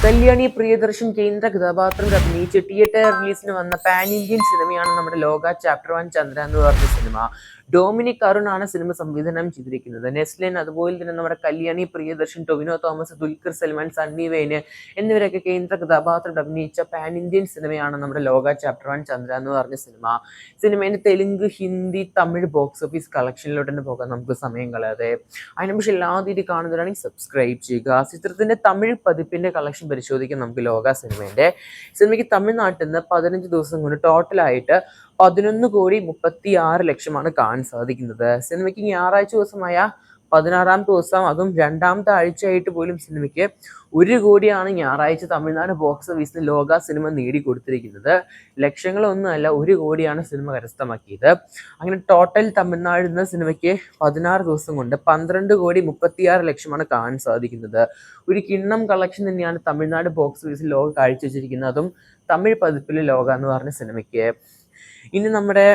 കല്യാണി പ്രിയദർശൻ കേന്ദ്ര കഥാപാത്രം അഭിനയിച്ച് തിയേറ്റർ റിലീസിന് വന്ന പാൻ ഇന്ത്യൻ സിനിമയാണ് നമ്മുടെ ലോക ചാപ്റ്റർ വൺ ചന്ദ്ര എന്ന് പറഞ്ഞ സിനിമ. ഡൊമിനിക് അരുണാണ് സിനിമ സംവിധാനം ചെയ്തിരിക്കുന്നത്. നെസ്ലിൻ അതുപോലെ തന്നെ നമ്മുടെ കല്യാണി പ്രിയദർശൻ ടൊവിനോ തോമസ് ദുൽഖർ സൽമാൻ സണ്ണി വെയിന് എന്നിവരൊക്കെ കേന്ദ്ര കഥാപാത്രം അഭിനയിച്ച പാൻ ഇന്ത്യൻ സിനിമയാണ് നമ്മുടെ ലോക ചാപ്റ്റർ വൺ ചന്ദ്ര എന്ന് പറഞ്ഞ സിനിമ. സിനിമയിൽ തെലുങ്ക് ഹിന്ദി തമിഴ് ബോക്സ് ഓഫീസ് കളക്ഷനിലോട്ട് തന്നെ പോകാൻ നമുക്ക് സമയം കളയാതെ. അതിനെ പക്ഷേ എല്ലാ തീയതി കാണുന്നവരാണെങ്കിൽ സബ്സ്ക്രൈബ് ചെയ്യുക. ചിത്രത്തിന്റെ തമിഴ് പതിപ്പിന്റെ കളക്ഷൻ പരിശോധിക്കാൻ നമുക്ക് ലോക സിനിമയുടെ സിനിമയ്ക്ക് തമിഴ്നാട്ടിൽ നിന്ന് പതിനഞ്ച് ദിവസം കൊണ്ട് ടോട്ടലായിട്ട് പതിനൊന്ന് കോടി മുപ്പത്തി ആറ് ലക്ഷമാണ് കാണാൻ സാധിക്കുന്നത്. സിനിമയ്ക്ക് ഞായറാഴ്ച ദിവസമായ പതിനാറാം ദിവസം അതും രണ്ടാമത്തെ ആഴ്ചയായിട്ട് പോലും സിനിമയ്ക്ക് ഒരു കോടിയാണ് ഞായറാഴ്ച തമിഴ്നാട് ബോക്സ് ഓഫീസിന് ലോക സിനിമ നേടിക്കൊടുത്തിരിക്കുന്നത്. ലക്ഷങ്ങളൊന്നുമല്ല ഒരു കോടിയാണ് സിനിമ കരസ്ഥമാക്കിയത്. അങ്ങനെ ടോട്ടൽ തമിഴ്നാട് എന്ന സിനിമയ്ക്ക് പതിനാറ് ദിവസം കൊണ്ട് പന്ത്രണ്ട് കോടി മുപ്പത്തിയാറ് ലക്ഷമാണ് കാണാൻ സാധിക്കുന്നത്. ഒരു കിണ്ണം കളക്ഷൻ തന്നെയാണ് തമിഴ്നാട് ബോക്സ് ഓഫീസിൽ ലോക കാഴ്ചവെച്ചിരിക്കുന്നത്. അതും തമിഴ് പതിപ്പിലെ ലോക എന്ന് പറഞ്ഞ സിനിമയ്ക്ക്. ഇനി നമ്മുടെ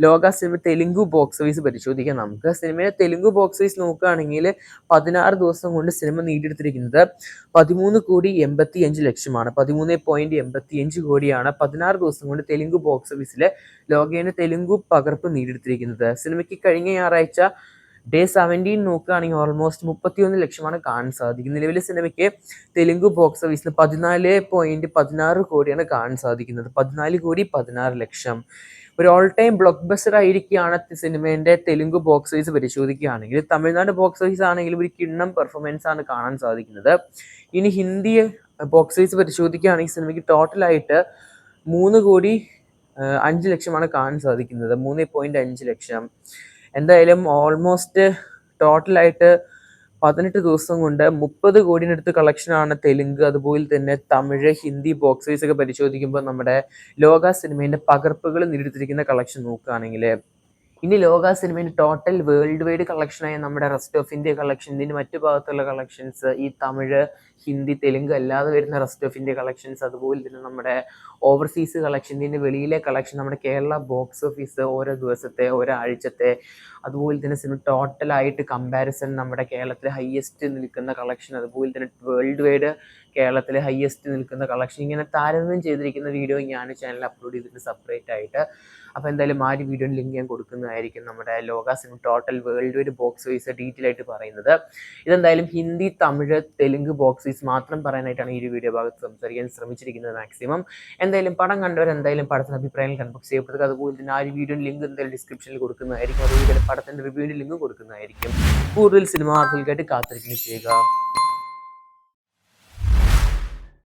Lokah cinema Telugu box office പരിശോധിക്കാം. നമുക്ക് സിനിമയിലെ തെലുങ്ക് ബോക്സ് ഓഫീസ് നോക്കുകയാണെങ്കിൽ പതിനാറ് ദിവസം കൊണ്ട് സിനിമ നേടിയെടുത്തിരിക്കുന്നത് പതിമൂന്ന് കോടി എൺപത്തി അഞ്ച് ലക്ഷമാണ്. പതിമൂന്ന് പോയിന്റ് എൺപത്തി അഞ്ച് കോടിയാണ് പതിനാറ് ദിവസം കൊണ്ട് തെലുങ്ക് ബോക്സ് ഓഫീസിലെ ലോകേന തെലുങ്ക് പകർപ്പ് നേടിയെടുത്തിരിക്കുന്നത്. സിനിമയ്ക്ക് കഴിഞ്ഞ ഞായറാഴ്ച ഡേ സെവന്റീൻ നോക്കുകയാണെങ്കിൽ ഓൾമോസ്റ്റ് മുപ്പത്തിയൊന്ന് ലക്ഷമാണ് കാണാൻ സാധിക്കുന്നത്. നിലവിലെ സിനിമയ്ക്ക് തെലുങ്ക് ബോക്സ് ഓഫീസിൽ പതിനാല് പോയിന്റ് പതിനാറ് കോടിയാണ് കാണാൻ സാധിക്കുന്നത്. പതിനാല് കോടി പതിനാറ് ലക്ഷം. ഒരു ഓൾ ടൈം ബ്ലോക്ക് ബസ്റ്റർ ആയിരിക്കുകയാണ് സിനിമേന്റെ തെലുങ്ക് ബോക്സ് ഓഫീസ് പരിശോധിക്കുകയാണെങ്കിൽ. തമിഴ്നാട് ബോക്സ് ഓഫീസ് ആണെങ്കിലും ഒരു കിണ്ണം പെർഫോമൻസ് ആണ് കാണാൻ സാധിക്കുന്നത്. ഇനി ഹിന്ദി ബോക്സ് ഓഫീസ് പരിശോധിക്കുകയാണെങ്കിൽ സിനിമയ്ക്ക് ടോട്ടലായിട്ട് മൂന്ന് കോടി അഞ്ച് ലക്ഷമാണ് കാണാൻ സാധിക്കുന്നത്. മൂന്ന് പോയിന്റ് അഞ്ച് ലക്ഷം. എന്തായാലും ഓൾമോസ്റ്റ് ടോട്ടലായിട്ട് പതിനെട്ട് ദിവസം കൊണ്ട് മുപ്പത് കോടിനടുത്ത് കളക്ഷനാണ് തെലുങ്ക് അതുപോലെ തന്നെ തമിഴ് ഹിന്ദി ബോക്സ് ഓഫീസൊക്കെ പരിശോധിക്കുമ്പോൾ നമ്മുടെ ലോക സിനിമേന്റെ പകർപ്പുകൾ നേടിയെടുത്തിരിക്കുന്ന കളക്ഷൻ നോക്കുകയാണെങ്കിൽ ഇനി ലോക സിനിമയിൽ ടോട്ടൽ വേൾഡ് വൈഡ് കളക്ഷനായ നമ്മുടെ റെസ്റ്റ് ഓഫ് ഇന്ത്യ കളക്ഷൻ ഇതിന്റെ മറ്റു ഭാഗത്തുള്ള കളക്ഷൻസ് ഈ തമിഴ് ഹിന്ദി തെലുങ്ക് അല്ലാതെ വരുന്ന റെസ്റ്റ് ഓഫ് ഇന്ത്യ കളക്ഷൻസ് അതുപോലെ തന്നെ നമ്മുടെ ഓവർസീസ് കളക്ഷൻ ഇതിന്റെ വെളിയിലെ കളക്ഷൻ നമ്മുടെ കേരള ബോക്സ് ഓഫീസ് ഓരോ ദിവസത്തെ ഓരോ ആഴ്ചത്തെ അതുപോലെ തന്നെ സിനിമ ടോട്ടലായിട്ട് കമ്പാരിസൺ നമ്മുടെ കേരളത്തിലെ ഹയസ്റ്റ് നിൽക്കുന്ന കളക്ഷൻ അതുപോലെ തന്നെ വേൾഡ് വൈഡ് കേരളത്തിലെ ഹയസ്റ്റ് നിൽക്കുന്ന കളക്ഷൻ ഇങ്ങനെ താരതമ്യം ചെയ്തിരിക്കുന്ന വീഡിയോ ഞാൻ ചാനൽ അപ്ലോഡ് ചെയ്തിട്ടുണ്ട് സെപ്പറേറ്റ് ആയിട്ട്. അപ്പോൾ എന്തായാലും ആ ഒരു വീഡിയോ ലിങ്ക് ഞാൻ കൊടുക്കുന്നതായിരിക്കും നമ്മുടെ ലോക സിനിമ ടോട്ടൽ വേൾഡ് ഒരു ബോക്സ് ഓഫീസ് ഡീറ്റെയിൽ ആയിട്ട് പറയുന്നത്. ഇതെന്തായാലും ഹിന്ദി തമിഴ് തെലുങ്ക് ബോക്സ് ഓഫീസ് മാത്രം പറയാനായിട്ടാണ് ഈ ഒരു വീഡിയോ ഭാഗത്ത് സംസാരിക്കാൻ ശ്രമിച്ചിരിക്കുന്നത് മാക്സിമം എന്തായാലും പടം കണ്ടവർ എന്തായാലും പടത്തിന് അഭിപ്രായങ്ങൾ കൺബോക്സ് ചെയ്യപ്പെടുക അതുപോലെ തന്നെ ആ ഒരു വീഡിയോ ലിങ്ക് എന്തായാലും ഡിസ്ക്രിപ്ഷനിൽ കൊടുക്കുന്നതായിരിക്കും. അതുപോലെ തന്നെ പടത്തിന്റെ റിവ്യൂവിന്റെ ലിങ്ക് കൊടുക്കുന്നതായിരിക്കും. കൂടുതൽ സിനിമ വാർത്തകൾക്കായിട്ട് കാത്തിരിക്കുകയും ചെയ്യുക.